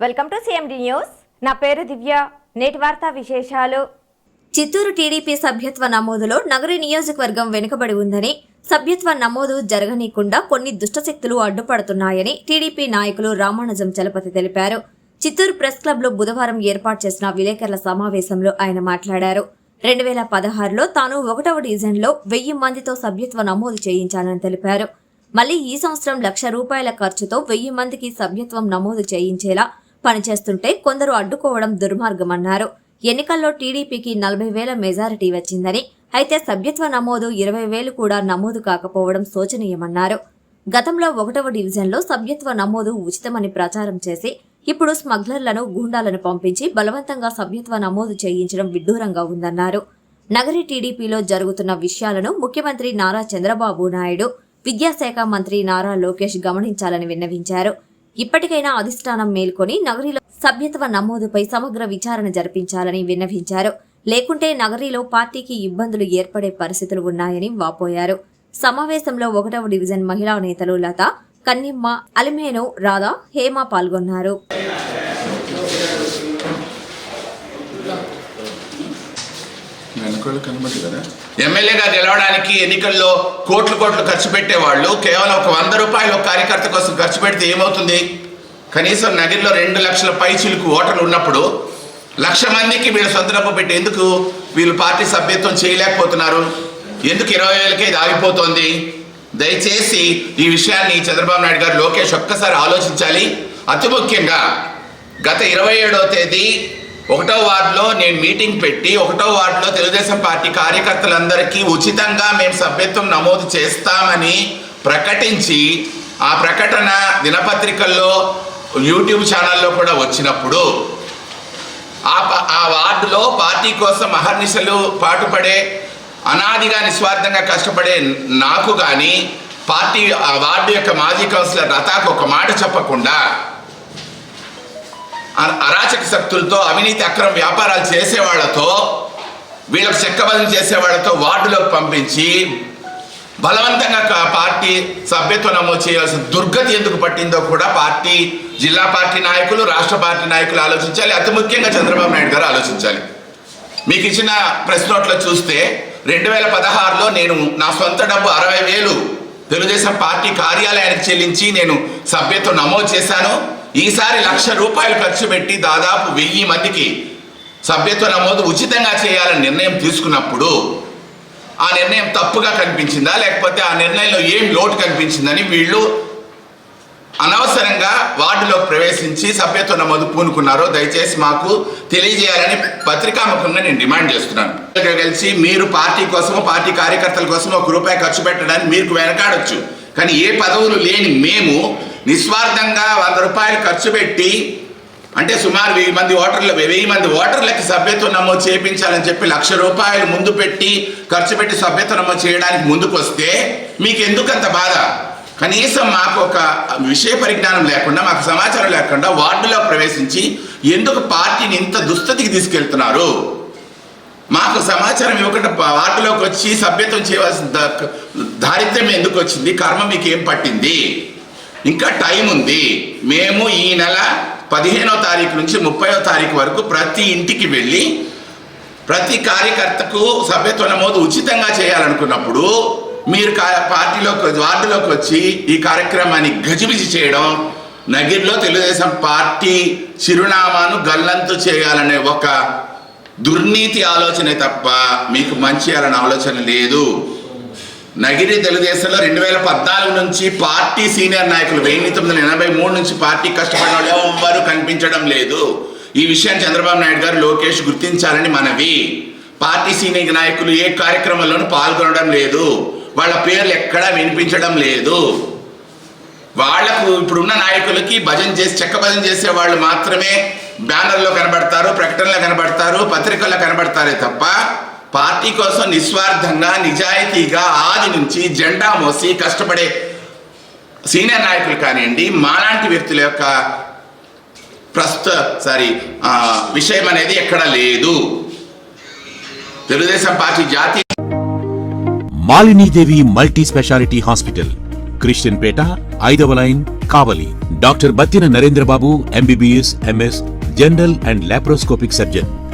Welcome to CMD news. నా పేరు దివ్య. నేటి వార్తా విశేషాలు. చిత్తూరు టీడీపీ సభ్యత్వ నమోదులో నగరి నియోజకవర్గం వెనుకబడి ఉందని సభ్యత్వ నమోదు జరగనీయకుండా కొన్ని దుష్టశక్తులు అడ్డుపడుతున్నాయని టీడీపీ నాయకులు రామానుజం చలపతి తెలిపారు. చిత్తూరు ప్రెస్ క్లబ్లో బుధవారం ఏర్పాటు చేసిన విలేకరుల సమావేశంలో ఆయన మాట్లాడారు. రెండు వేల పదహారులో తాను ఒకటవ డివిజన్లో వెయ్యి మందితో సభ్యత్వ నమోదు చేయించాలని తెలిపారు. మళ్ళీ ఈ సంవత్సరం లక్ష రూపాయల ఖర్చుతో వెయ్యి మందికి సభ్యత్వం నమోదు చేయించేలా పనిచేస్తుంటే కొందరు అడ్డుకోవడం దుర్మార్గమన్నారు. ఎన్నికల్లో టీడీపీకి నలభై వేల మెజారిటీ వచ్చిందని అయితే సభ్యత్వ నమోదు ఇరవై వేలు కూడా నమోదు కాకపోవడం శోచనీయమన్నారు. గతంలో ఒకటవ డివిజన్లో సభ్యత్వ నమోదు ఉచితమని ప్రచారం చేసి ఇప్పుడు స్మగ్లర్లను గూండాలను పంపించి బలవంతంగా సభ్యత్వ నమోదు చేయించడం విడ్డూరంగా ఉందన్నారు. నగరి టీడీపీలో జరుగుతున్న విషయాలను ముఖ్యమంత్రి నారా చంద్రబాబు నాయుడు విద్యాశాఖ మంత్రి నారా లోకేష్ గమనించాలని విన్నవించారు. ఇప్పటికైనా అధిష్టానం మేల్కొని నగరిలో సభ్యత్వ నమోదుపై సమగ్ర విచారణ జరిపించాలని విన్నవించారు. లేకుంటే నగరిలో పార్టీకి ఇబ్బందులు ఏర్పడే పరిస్థితులు ఉన్నాయని వాపోయారు. సమావేశంలో ఒకటవ డివిజన్ మహిళా నేతలు లత కన్నిమ్మ అలిమేను రాధా హేమ పాల్గొన్నారు. వెనకాల కనబడి కదా ఎమ్మెల్యేగా గెలవడానికి ఎన్నికల్లో కోట్లు కోట్లు ఖర్చు పెట్టేవాళ్ళు. కేవలం ఒక వంద రూపాయలు ఒక కార్యకర్త కోసం ఖర్చు పెడితే ఏమవుతుంది? కనీసం నగిరిలో రెండు లక్షల పైచిలకు ఓటర్లు ఉన్నప్పుడు లక్ష మందికి వీళ్ళు సొంత డబ్బు పెట్టి ఎందుకు వీళ్ళు పార్టీ సభ్యత్వం చేయలేకపోతున్నారు? ఎందుకు ఇరవై వేలకే ఇది ఆగిపోతుంది? దయచేసి ఈ విషయాన్ని చంద్రబాబు నాయుడు గారు లోకేష్ ఒక్కసారి ఆలోచించాలి. అతి ముఖ్యంగా గత ఇరవై ఏడవ తేదీ ఒకటో వార్డులో నేను మీటింగ్ పెట్టి ఒకటో వార్డులో తెలుగుదేశం పార్టీ కార్యకర్తలందరికీ ఉచితంగా మేము సభ్యత్వం నమోదు చేస్తామని ప్రకటించి ఆ ప్రకటన దినపత్రికల్లో యూట్యూబ్ ఛానల్లో కూడా వచ్చినప్పుడు ఆ ప- ఆ వార్డులో పార్టీ కోసం అహర్నిశలు పాటుపడే అనాదిగా నిస్వార్థంగా కష్టపడే నాకు కానీ పార్టీ ఆ వార్డు యొక్క మాజీ కౌన్సిలర్ రతాకు ఒక మాట చెప్పకుండా అరాచక శక్తులతో అవినీతి అక్రమ వ్యాపారాలు చేసేవాళ్ళతో వీళ్ళకు చెక్కబదం చేసేవాళ్ళతో వార్డులోకి పంపించి బలవంతంగా పార్టీ సభ్యత్వం నమోదు చేయాల్సిన దుర్గతి ఎందుకు పట్టిందో కూడా పార్టీ జిల్లా పార్టీ నాయకులు రాష్ట్ర పార్టీ నాయకులు ఆలోచించాలి. అతి ముఖ్యంగా చంద్రబాబు నాయుడు గారు ఆలోచించాలి. మీకు ఇచ్చిన ప్రెస్ నోట్లో చూస్తే రెండు వేల పదహారులో నేను నా సొంత డబ్బు అరవై వేలు తెలుగుదేశం పార్టీ కార్యాలయానికి చెల్లించి నేను సభ్యత్వం నమోదు చేశాను. ఈసారి లక్ష రూపాయలు ఖర్చు పెట్టి దాదాపు వెయ్యి మందికి సభ్యత్వ నమోదు ఉచితంగా చేయాలని నిర్ణయం తీసుకున్నప్పుడు ఆ నిర్ణయం తప్పుగా కనిపించిందా? లేకపోతే ఆ నిర్ణయంలో ఏం లోటు కనిపించిందని వీళ్ళు అనవసరంగా వార్డులోకి ప్రవేశించి సభ్యత్వ నమోదు పూనుకున్నారో దయచేసి మాకు తెలియజేయాలని పత్రికాముఖంగా నేను డిమాండ్ చేస్తున్నాను. కలిసి మీరు పార్టీ కోసమో పార్టీ కార్యకర్తల కోసమో ఒక రూపాయి ఖర్చు పెట్టడానికి మీరు వెనకాడొచ్చు. కానీ ఏ పదవులు లేని మేము నిస్వార్థంగా వంద రూపాయలు ఖర్చు పెట్టి అంటే సుమారు వెయ్యి మంది ఓటర్లు వెయ్యి మంది ఓటర్లకి సభ్యత్వం నమోదు చేయించాలని చెప్పి లక్ష రూపాయలు ముందు పెట్టి ఖర్చు పెట్టి సభ్యత్వం నమోదు చేయడానికి ముందుకు వస్తే మీకు ఎందుకు అంత బాధ? కనీసం మాకు ఒక విషయ పరిజ్ఞానం లేకుండా మాకు సమాచారం లేకుండా వార్డులో ప్రవేశించి ఎందుకు పార్టీని ఇంత దుస్థితికి తీసుకెళ్తున్నారు? మాకు సమాచారం ఇవ్వకుండా వార్డులోకి వచ్చి సభ్యత్వం చేయవలసిన దారిద్ర్యం ఎందుకు వచ్చింది? కర్మ మీకేం పట్టింది? ఇంకా టైం ఉంది. మేము ఈ నెల పదిహేనో తారీఖు నుంచి ముప్పైో తారీఖు వరకు ప్రతి ఇంటికి వెళ్ళి ప్రతి కార్యకర్తకు సభ్యత్వ నమోదు ఉచితంగా చేయాలనుకున్నప్పుడు మీరు కా- పార్టీలోకి వార్డులోకి వచ్చి ఈ కార్యక్రమాన్ని గజిబిజి చేయడం నగిరిలో తెలుగుదేశం పార్టీ చిరునామాను గల్లంతు చేయాలనే ఒక దుర్నీతి ఆలోచనే తప్ప మీకు మంచి చేయాలనే ఆలోచన లేదు. నగిరి తెలుగుదేశంలో రెండు వేల పద్నాలుగు నుంచి పార్టీ సీనియర్ నాయకులు వెయ్యి తొమ్మిది వందల ఎనభై మూడు నుంచి పార్టీ కష్టపడిన వాళ్ళు ఎవ్వరూ కనిపించడం లేదు. ఈ విషయాన్ని చంద్రబాబు నాయుడు గారు లోకేష్ గుర్తించాలని మనవి. పార్టీ సీనియర్ నాయకులు ఏ కార్యక్రమంలోనూ పాల్గొనడం లేదు. వాళ్ళ పేర్లు ఎక్కడా వినిపించడం లేదు. వాళ్ళకు ఇప్పుడున్న నాయకులకి భజన చేసి చెక్క భజన చేసే వాళ్ళు మాత్రమే బ్యానర్లో కనబడతారు ప్రకటనలో కనబడతారు పత్రికల్లో కనబడతారే తప్ప పార్టీ కోసం నిస్వార్థంగా నిజాయితీగా ఆది నుంచి జెండా మోసి కష్టపడే సీనియర్ నాయకులు కానివ్వండి మాలాంటి వ్యక్తుల యొక్క ప్రస్తుత సారీ ఆ, విషయం అనేది ఎక్కడ లేదు. తెలుగుదేశం పార్టీ జాతీయ Malini Devi multi speciality hospital Christian Peta ఐదవ line Kavali. Doctor Battina Narendra Babu MBBS MS general and laparoscopic surgeon.